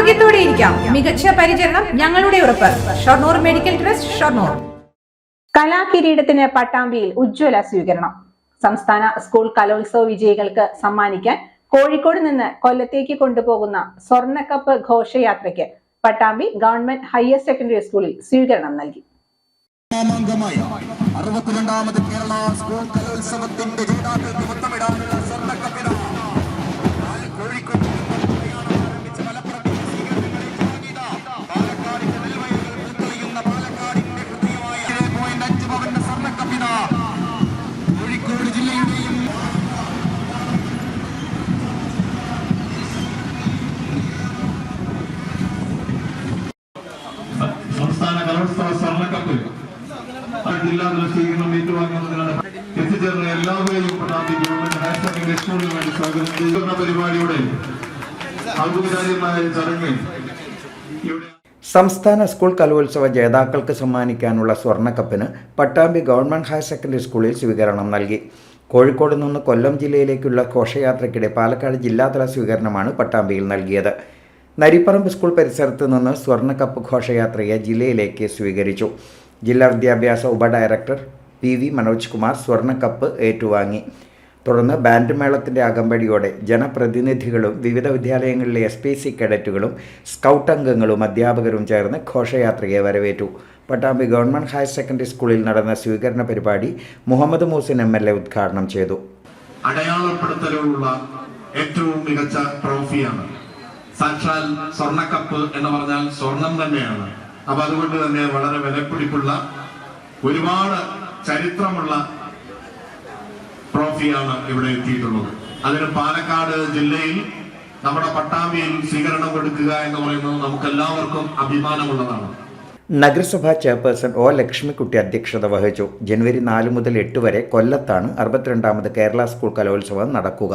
ആരോഗ്യത്തോടെ ഇരിക്കാം. മികച്ച പരിചരണം ഞങ്ങളുടെ ഉറപ്പ്. Shoranur medical trust Shoranur. കലാകിരീടത്തിന് പട്ടാമ്പിയിൽ ഉജ്ജ്വല സ്വീകരണം. സംസ്ഥാന സ്കൂൾ കലോത്സവ വിജയികൾക്ക് സമ്മാനിക്കാൻ കോഴിക്കോട് നിന്ന് കൊല്ലത്തേക്ക് കൊണ്ടുപോകുന്ന സ്വർണക്കപ്പ് ഘോഷയാത്രയ്ക്ക് പട്ടാമ്പി ഗവൺമെന്റ് ഹയർ സെക്കൻഡറി സ്കൂളിൽ സ്വീകരണം നൽകി. അറുപത്തിരണ്ടാമത് കേരള സ്കൂൾ കലോത്സവത്തിന്റെ ജേതാക്കൾക്ക് മുത്തമിടാനുള്ള ആ ജില്ലാതല സ്വീകരണം ഏറ്റുവാങ്ങുന്നതിനാണ് എത്തിച്ചേർന്ന എല്ലാവരെയും പട്ടാമ്പി ഗവൺമെന്റ് ഹയർ സെക്കൻഡറി സ്കൂളിന് വേണ്ടി സ്വാഗതം. ചെയ്യുന്ന പരിപാടിയുടെ ഔപചാരികമായ ചടങ്ങ് ഇവിടെ സംസ്ഥാന സ്കൂൾ കലോത്സവ ജേതാക്കൾക്ക് സമ്മാനിക്കാനുള്ള സ്വർണക്കപ്പിന് പട്ടാമ്പി ഗവൺമെന്റ് ഹയർ സെക്കൻഡറി സ്കൂളിൽ സ്വീകരണം നൽകി. കോഴിക്കോട് നിന്ന് കൊല്ലം ജില്ലയിലേക്കുള്ള ഘോഷയാത്രയ്ക്കിടെ പാലക്കാട് ജില്ലാതല സ്വീകരണമാണ് പട്ടാമ്പിയിൽ നൽകിയത്. നരിപ്പറമ്പ് സ്കൂൾ പരിസരത്ത് നിന്ന് സ്വർണക്കപ്പ് ഘോഷയാത്രയെ ജില്ലയിലേക്ക് സ്വീകരിച്ചു. ജില്ലാ വിദ്യാഭ്യാസ ഉപഡയറക്ടർ പി വി മനോജ് കുമാർ സ്വർണക്കപ്പ് ഏറ്റുവാങ്ങി. തുടർന്ന് ബാൻഡ് മേളത്തിന്റെ അകമ്പടിയോടെ ജനപ്രതിനിധികളും വിവിധ വിദ്യാലയങ്ങളിലെ എസ് പി സി കേഡറ്റുകളും സ്കൗട്ട് അംഗങ്ങളും അധ്യാപകരും ചേർന്ന് ഘോഷയാത്രയെ വരവേറ്റു. പട്ടാമ്പി ഗവൺമെന്റ് ഹയർ സെക്കൻഡറി സ്കൂളിൽ നടന്ന സ്വീകരണ പരിപാടി Muhammed Muhsin M L A ഉദ്ഘാടനം ചെയ്തു. ഏറ്റവും മികച്ച ട്രോഫിയാണ് സാക്ഷാൽ സ്വർണക്കപ്പ് എന്ന് പറഞ്ഞാൽ സ്വർണം തന്നെയാണ്. അപ്പൊ അതുകൊണ്ട് തന്നെ വളരെ വിലപിടിപ്പുള്ള ഒരുപാട് ചരിത്രമുള്ള ട്രോഫിയാണ് ഇവിടെ എത്തിയിട്ടുള്ളത്. അതിന് പാലക്കാട് ജില്ലയിൽ നമ്മുടെ പട്ടാമ്പിയിൽ സ്വീകരണം കൊടുക്കുക എന്ന് പറയുന്നത് നമുക്ക് എല്ലാവർക്കും അഭിമാനമുള്ളതാണ്. നഗരസഭാ ചെയർപേഴ്സൺ ഒ ലക്ഷ്മിക്കുട്ടി അധ്യക്ഷത വഹിച്ചു. ജനുവരി നാല് മുതൽ എട്ട് വരെ കൊല്ലത്താണ് അറുപത്തിരണ്ടാമത് കേരള സ്കൂൾ കലോത്സവം നടക്കുക.